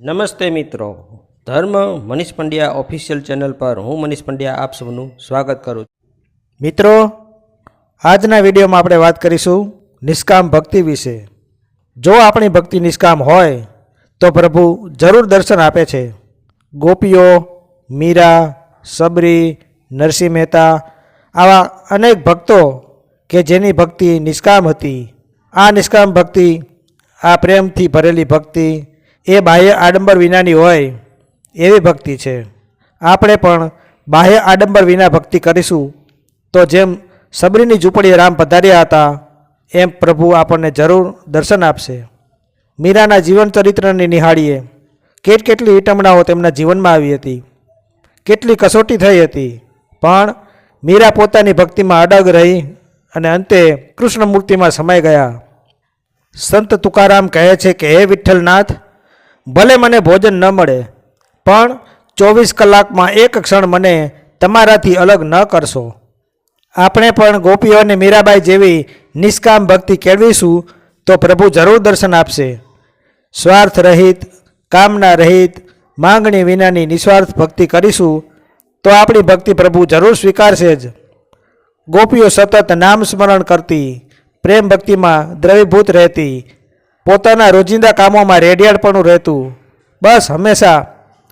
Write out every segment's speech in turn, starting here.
નમસ્તે મિત્રો. ધર્મ મનીષ પંડ્યા ઓફિશિયલ ચેનલ પર હું મનીષ પંડ્યા આપ સૌનું સ્વાગત કરું છું. મિત્રો, આજના વિડીયોમાં આપણે વાત કરીશું નિષ્કામ ભક્તિ વિશે. જો આપણી ભક્તિ નિષ્કામ હોય, તો પ્રભુ જરૂર દર્શન આપે છે. ગોપીઓ, મીરા, સબરી, નરસિંહ મહેતા, આવા અનેક ભક્તો કે જેની ભક્તિ નિષ્કામ હતી. આ નિષ્કામ ભક્તિ, આ પ્રેમથી ભરેલી ભક્તિ એ બાહ્ય આડંબર વિનાની હોય એવી ભક્તિ છે. આપણે પણ બાહ્ય આડંબર વિના ભક્તિ કરીશું તો જેમ સબરીની ઝૂંપડીએ રામ પધાર્યા હતા, એમ પ્રભુ આપણને જરૂર દર્શન આપશે. મીરાના જીવન ચરિત્રને નિહાળીએ. કેટ કેટલી વિટમણાઓ તેમના જીવનમાં આવી હતી. કેટલી કસોટી થઈ હતી. પણ મીરા પોતાની ભક્તિમાં અડગ રહી અને અંતે કૃષ્ણમૂર્તિમાં સમાઈ ગયા. સંત તુકારામ કહે છે કે, હે વિઠ્ઠલનાથ ભલે મને ભોજન ન મળે, પણ ચોવીસ કલાકમાં એક ક્ષણ મને તમારાથી અલગ ન કરશો. આપણે પણ ગોપીઓ અને મીરાબાઈ જેવી નિષ્કામ ભક્તિ કેળવીશું, તો પ્રભુ જરૂર દર્શન આપશે. સ્વાર્થ રહિત, કામના રહિત, માંગણી વિનાની નિસ્વાર્થ ભક્તિ કરીશું, તો આપણી ભક્તિ પ્રભુ જરૂર સ્વીકારશે જ. ગોપીઓ સતત નામ સ્મરણ કરતી, પ્રેમ ભક્તિમાં દ્રવીભૂત રહેતી પોતાના રોજિંદા કામોમાં રેડિયાળપણું રહેતું. બસ હંમેશા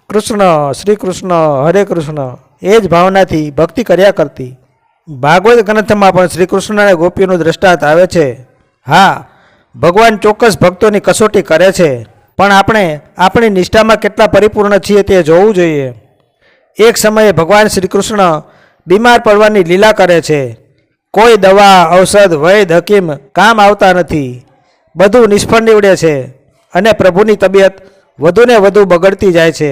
કૃષ્ણ શ્રી કૃષ્ણ હરે કૃષ્ણ, એ જ ભાવનાથી ભક્તિ કર્યા કરતી. ભાગવત ગ્રંથમાં પણ શ્રી કૃષ્ણ અને ગોપીઓનું દ્રષ્ટાંત આવે છે. હા, ભગવાન ચોક્કસ ભક્તોની કસોટી કરે છે. પણ આપણે, આપણી નિષ્ઠામાં કેટલા પરિપૂર્ણ છીએ તે જોવું જોઈએ. એક સમયે ભગવાન શ્રી કૃષ્ણ બીમાર પડવાની લીલા કરે છે. કોઈ દવા, ઔષધ વૈદ હકીમ કામ આવતા નથી. બધું નિષ્ફળ નીવડે છે અને પ્રભુની તબિયત વધુને વધુ બગડતી જાય છે.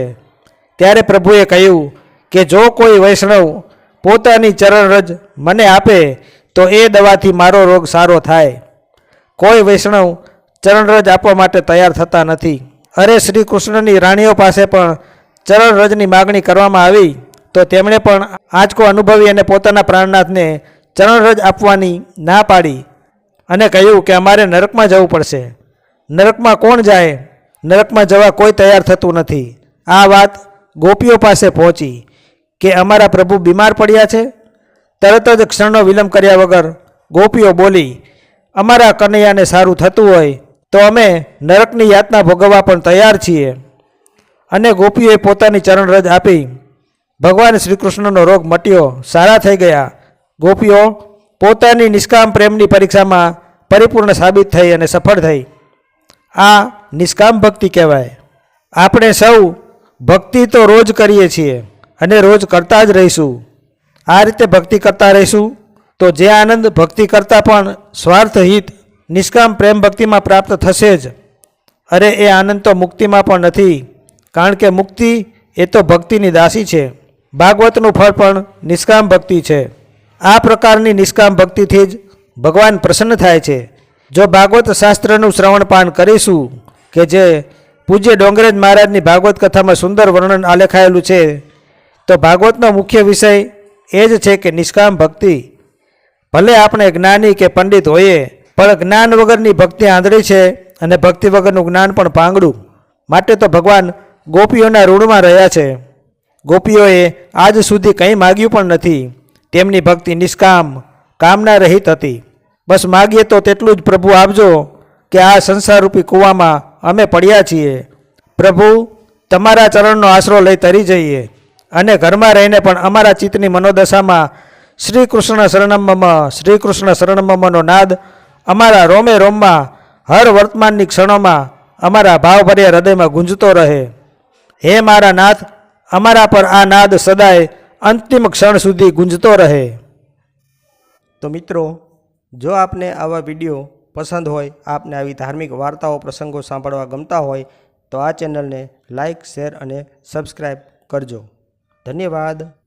ત્યારે પ્રભુએ કહ્યું કે જો કોઈ વૈષ્ણવ પોતાની ચરણરજ મને આપે, તો એ દવાથી મારો રોગ સારો થાય. કોઈ વૈષ્ણવ ચરણરજ આપવા માટે તૈયાર થતા નથી. અરે શ્રી કૃષ્ણની રાણીઓ પાસે પણ ચરણરજની માગણી કરવામાં આવી, તો તેમણે પણ આંચકો અનુભવી અને પોતાના પ્રાણનાથને ચરણરજ આપવાની ના પાડી. અને કહ્યું કે અમારે નરકમાં જવું પડશે. નરકમાં કોણ જાય? નરકમાં જવા કોઈ તૈયાર થતું નથી. આ વાત ગોપીઓ પાસે પહોંચી કે અમારા પ્રભુ બીમાર પડ્યા છે? તરત જ ક્ષણનો વિલંબ કર્યા વગર ગોપીઓ બોલી, અમારા કનૈયાને સારું થતું હોય તો અમે નરકની યાતના ભોગવવા પણ તૈયાર છીએ. અને ગોપીઓએ પોતાની ચરણરજ આપી. ભગવાન શ્રી કૃષ્ણનો રોગ મટ્યો, સારા થઈ ગયા. ગોપીઓ પોતાની નિષ્કામ પ્રેમની પરીક્ષામાં પરિપૂર્ણ સાબિત થઈ અને સફળ થઈ. આ નિષ્કામ ભક્તિ કહેવાય. આપણે સૌ ભક્તિ તો રોજ કરીએ છીએ અને રોજ કરતા જ રહીશું. આ રીતે ભક્તિ કરતા રહીશું તો જે આનંદ ભક્તિ કરતાં પણ સ્વાર્થહિત નિષ્કામ પ્રેમ ભક્તિમાં પ્રાપ્ત થશે જ. અરે એ આનંદ તો મુક્તિમાં પણ નથી, કારણ કે મુક્તિ એ તો ભક્તિની દાસી છે. ભાગવતનું ફળ પણ નિષ્કામ ભક્તિ છે. આ પ્રકારની નિષ્કામ ભક્તિથી જ ભગવાન પ્રસન્ન થાય છે. જો ભાગવત શાસ્ત્રનું શ્રવણપાન કરીશું કે જે પૂજ્ય ડોંગરેજ મહારાજની ભાગવત કથામાં સુંદર વર્ણન આલેખાયેલું છે, તો ભાગવતનો મુખ્ય વિષય એ જ છે કે નિષ્કામ ભક્તિ. ભલે આપણે જ્ઞાની કે પંડિત હોઈએ, પણ જ્ઞાન વગરની ભક્તિ આંધળી છે અને ભક્તિ વગરનું જ્ઞાન પણ પાંગડું માટે તો ભગવાન ગોપીઓના ઋણમાં રહ્યા છે. ગોપીઓએ આજ સુધી કંઈ માગ્યું પણ નથી. તેમની ભક્તિ નિષ્કામ, કામના રહિત હતી. બસ માગીએ તો તેટલું જ પ્રભુ આપજો કે આ સંસારરૂપી કૂવામાં અમે પડ્યા છીએ. પ્રભુ, તમારા ચરણનો આશરો લઈ તરી જઈએ અને ઘરમાં રહીને પણ અમારા ચિત્તની મનોદશામાં શ્રી કૃષ્ણ શરણમમ શ્રી કૃષ્ણ શરણમમનો નાદ અમારા રોમે રોમમાં, હર વર્તમાનની ક્ષણોમાં અમારા ભાવભર્યા હૃદયમાં ગુંજતો રહે. હે મારા નાથ, અમારા પર આ નાદ સદાય અંતિમ ક્ષણ સુધી ગુંજતો રહે. તો મિત્રો, જો આપને આવા વીડિયો પસંદ હોય, આપને આવી ધાર્મિક વાર્તાઓ, પ્રસંગો સાંભળવા ગમતા હોય, તો આ ચેનલને લાઈક, શેર અને સબસ્ક્રાઈબ કરજો. ધન્યવાદ.